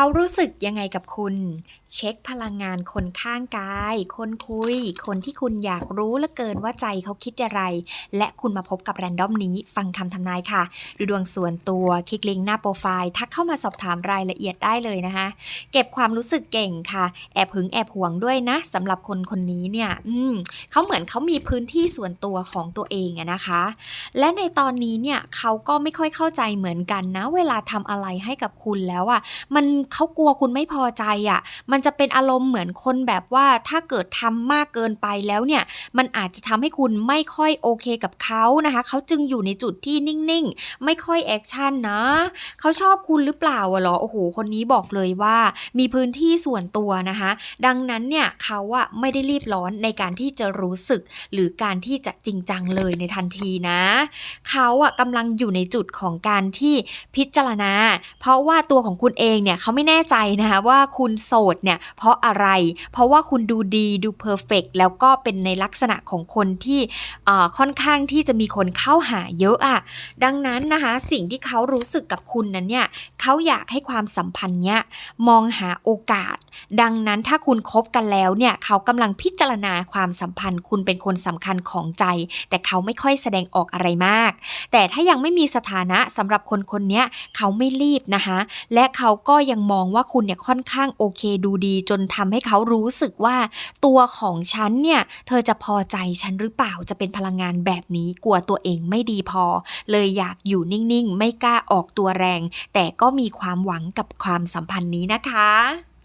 เขารู้สึกยังไงกับคุณ เช็คพลังงานคนข้างกาย คนคุย คนที่คุณอยากรู้ลือเกินว่าใจเขาคิดอะไร และคุณมาพบกับแรนดอมนี้ ฟังคำทำนายค่ะ ดูดวงส่วนตัว คลิกลิงก์หน้าโปรไฟล์ ทักเข้ามาสอบถามรายละเอียดได้เลยนะคะ เก็บความรู้สึกเก่งค่ะ แอบหึงแอบหวงด้วยนะสำหรับคนคนนี้เนี่ย อืมเขาเหมือนเขามีพื้นที่ส่วนตัวของตัวเองอะนะคะ และในตอนนี้เนี่ยเขาก็ไม่ค่อยเข้าใจเหมือนกันนะ เวลาทำอะไรให้กับคุณแล้วอะมันเขากลัวคุณไม่พอใจอะมันจะเป็นอารมณ์เหมือนคนแบบว่าถ้าเกิดทำมากเกินไปแล้วเนี่ย มันอาจจะทำให้คุณไม่ค่อยโอเคกับเขานะคะ เขาจึงอยู่ในจุดที่นิ่งๆ ไม่ค่อยแอคชั่นนะ เขาชอบคุณหรือเปล่าอะเหรอ โอ้โห คนนี้บอกเลยว่ามีพื้นที่ส่วนตัวนะคะ ดังนั้นเนี่ยเขาอะไม่ได้รีบร้อนในการที่จะรู้สึก หรือการที่จะจริงจังเลยในทันทีนะ เขาอะกำลังอยู่ในจุดของการที่พิจารณา เพราะว่าตัวของคุณเองเนี่ยเขาไม่แน่ใจนะคะว่าคุณโสดเนี่ยเพราะอะไร เพราะว่าคุณดูดีดูเพอร์เฟกแล้วก็เป็นในลักษณะของคนที่ค่อนข้างที่จะมีคนเข้าหาเยอะอะดังนั้นนะคะสิ่งที่เขารู้สึกกับคุณนั้นเนี่ยเขาอยากให้ความสัมพันธ์เนี้ยมองหาโอกาส ดังนั้นถ้าคุณคบกันแล้วเนี่ยเขากำลังพิจารณาความสัมพันธ์ คุณเป็นคนสำคัญของใจ แต่เขาไม่ค่อยแสดงออกอะไรมาก แต่ถ้ายังไม่มีสถานะสำหรับคนคนเนี้ยเขาไม่รีบนะคะและเขาก็ยังมองว่าคุณเนี่ยค่อนข้างโอเคดูดี จนทำให้เขารู้สึกว่า ตัวของฉันเนี่ยเธอจะพอใจฉันหรือเปล่าจะเป็นพลังงานแบบนี้กลัวตัวเองไม่ดีพอ เลยอยากอยู่นิ่งๆ ไม่กล้าออกตัวแรง แต่ก็มีความหวังกับความสัมพันธ์นี้นะคะ